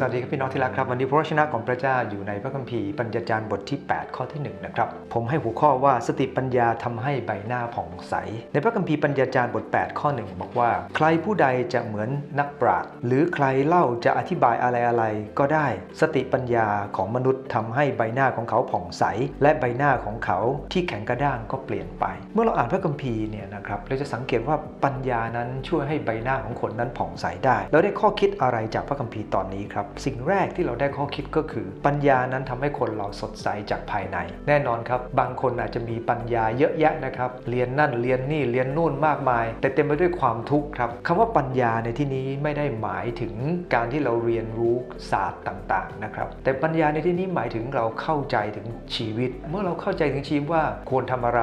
สวัสดีครับพี่น้องที่รักครับ วันนี้พระวจนะของพระเจ้าอยู่ในพระคัมภีร์ปัญญาจารย์บทที่ 8 ข้อที่1นะครับผมให้หัวข้อว่าสติปัญญาทำให้ใบหน้าผ่องใส ในพระคัมภีร์ปัญญาจารย์บท 8 ข้อ1บอกว่า ใครผู้ใดจะเหมือนนักปราชญ์หรือใครเล่าจะอธิบายอะไรอะไรก็ได้ สติปัญญาของมนุษย์ทำให้ใบหน้าของเขาผ่องใส และใบหน้าของเขาที่แข็งกระด้างก็เปลี่ยนไป เมื่อเราอ่านพระคัมภีร์เนี่ยนะครับเราจะสังเกตว่าปัญญานั้นช่วยให้ใบหน้าของคนนั้นผ่องใสได้ เราได้ข้อคิดอะไรจากพระคัมภีร์ตอนนี้ครับสิ่งแรกที่เราได้ข้อคิดก็คือ ปัญญานั้นทำให้คนเราสดใสจากภายใน แน่นอนครับ บางคนอาจจะมีปัญญาเยอะแยะนะครับ เรียนนั่นเรียนนี่เรียนนู่นมากมาย แต่เต็มไปด้วยความทุกข์ครับคำว่าปัญญาในที่นี้ไม่ได้หมายถึงการที่เราเรียนรู้ศาสตร์ต่างๆนะครับแต่ปัญญาในที่นี้หมายถึงเราเข้าใจถึงชีวิต เมื่อเราเข้าใจถึงชีวิตว่าควรทำอะไร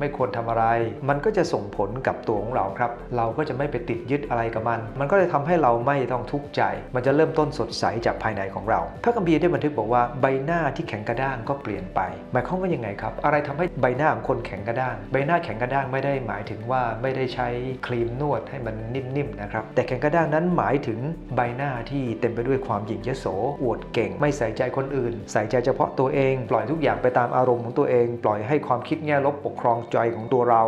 ไม่ควรทำอะไร มันก็จะส่งผลกับตัวของเราครับ เราก็จะไม่ไปติดยึดอะไรกับมัน มันก็จะทำให้เราไม่ต้องทุกข์ใจ มันจะเริ่มต้นสดใสจากภายในของเรา พระคัมภีร์ได้บันทึกบอกว่าใบหน้าที่แข็งกระด้างก็เปลี่ยนไป หมายความว่ายังไงครับ อะไรทำให้ใบหน้าของคนแข็งกระด้าง ใบหน้าแข็งกระด้างไม่ได้หมายถึงว่าไม่ได้ใช้ครีมนวดให้มันนิ่มๆนะครับ แต่แข็งกระด้างนั้นหมายถึงใบหน้าที่เต็มไปด้วยความหยิ่งยโส อวดเก่ง ไม่ใส่ใจคนอื่น ใส่ใจเฉพาะตัวเอง ปล่อยทุกอย่างไปตามอารมณ์ของตัวเอง ปล่อยให้ความคิดแง่ลบปกครองใจของตัวเรา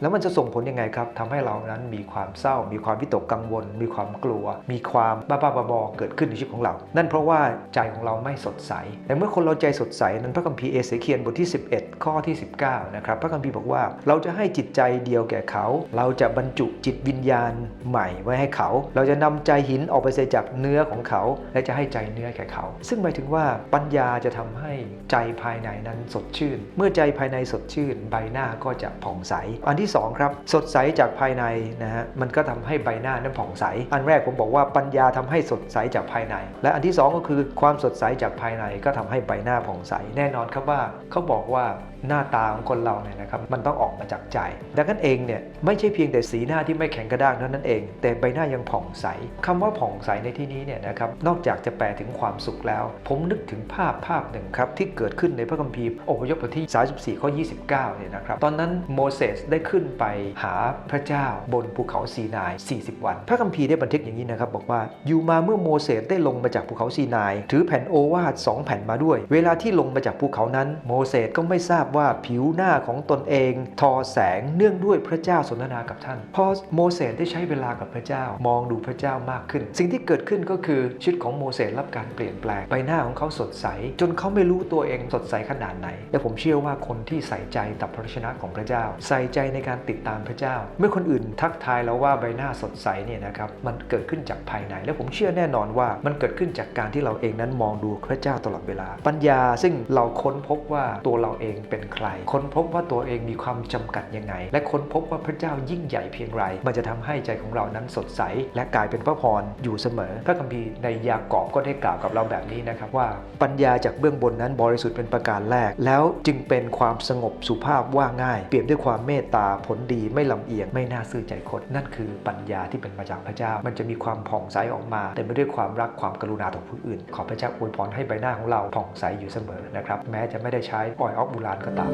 แล้วมันจะส่งผลยังไงครับทำให้เรานั้นมีความเศร้า มีความวิตกกังวล มีความกลัว มีความบ้าๆบอๆเกิดขึ้นในชีวิตของเรา นั่นเพราะว่าใจของเราไม่สดใส แต่เมื่อคนเราใจสดใสนั้นพระคัมภีร์เอเสเคียนบทที่ 11 ข้อที่ 19 นะครับ พระคัมภีร์บอกว่าเราจะให้จิตใจเดียวแก่เขา เราจะบรรจุจิตวิญญาณใหม่ไว้ให้เขา เราจะนำใจหินออกไปเสียจากเนื้อของเขา และจะให้ใจเนื้อแก่เขา ซึ่งหมายถึงว่าปัญญาจะทำให้ใจภายในนั้นสดชื่น เมื่อใจภายในสดชื่น ใบหน้าก็จะผ่องใส อันที่สองครับสดใสจากภายในนะฮะมันก็ทำให้ใบหน้านั้นผ่องใส อันแรกผมบอกว่าปัญญาทำให้สดใสจากภายใน และอันที่สองก็คือความสดใสจากภายในก็ทำให้ใบหน้าผ่องใสแน่นอนครับว่าเขาบอกว่าหน้าตาของคนเราเนี่ยนะครับมันต้องออกมาจากใจ ดังนั้นเองเนี่ยไม่ใช่เพียงแต่สีหน้าที่ไม่แข็งกระด้างเท่านั้นเอง แต่ใบหน้ายังผ่องใสคำว่าผ่องใสในที่นี้เนี่ยนะครับนอกจากจะแปลถึงความสุขแล้ว ผมนึกถึงภาพภาพหนึ่งครับที่เกิดขึ้นในพระคัมภีร์อพยพบทที่ 34ข้อ29เนี่ยนะครับตอนนั้นโมเสสได้ขึ้นไปหาพระเจ้าบนภูเขาซีนาย 40 วัน พระคัมภีร์ได้บันทึกอย่างนี้นะครับบอกว่าอยู่มาเมื่อโมเสสได้ลงมาจากภูเขาซีนาย ถือแผ่นโอวาทสองแผ่นมาด้วย เวลาที่ลงมาจากภูเขานั้น โมเสสก็ไม่ทราบว่าผิวหน้าของตนเอง ทอแสงเนื่องด้วยพระเจ้าสนทนากับท่านพอโมเสสได้ใช้เวลากับพระเจ้า มองดูพระเจ้ามากขึ้น สิ่งที่เกิดขึ้นก็คือชีวิตของโมเสสรับการเปลี่ยนแปลงใบหน้าของเขาสดใส จนเขาไม่รู้ตัวเองสดใสขนาดไหนและผมเชื่อว่าคนที่ใส่ใจต่อพระชนะของพระเจ้า ใส่ใจในการติดตามพระเจ้า เมื่อคนอื่นทักทายเราว่าใบหน้าสดใสเนี่ยนะครับมันเกิดขึ้นจากภายใน และผมเชื่อแน่นอนว่ามันเกิดขึ้นจากการที่เราเองนั้นมองดูพระเจ้าตลอดเวลา ปัญญาซึ่งเราค้นพบว่าตัวเราเองเป็นใคร ค้นพบว่าตัวเองมีความจำกัดยังไง และค้นพบว่าพระเจ้ายิ่งใหญ่เพียงไร มันจะทำให้ใจของเรานั้นสดใส และกลายเป็นพระพรอยู่เสมอ พระคัมภีร์ในยากอบก็ได้กล่าวกับเราแบบนี้นะครับว่าปัญญาจากเบื้องบนนั้นบริสุทธิ์เป็นประการแรก แล้วจึงเป็นความสงบสุภาพว่าง่าย เปลี่ยนด้วยความเมตตาผลดีไม่ลำเอียง ไม่น่าซื่อใจคดนั่นคือปัญญาที่เป็นมาจากพระเจ้า มันจะมีความผ่องใสออกมา แต่ไม่ด้วยความรักความกรุณาต่อผู้อื่น ขอพระเจ้าอวยพรให้ใบหน้าของเราผ่องใสอยู่เสมอนะครับแม้จะไม่ได้ใช้ออยออฟบูรานก็ตาม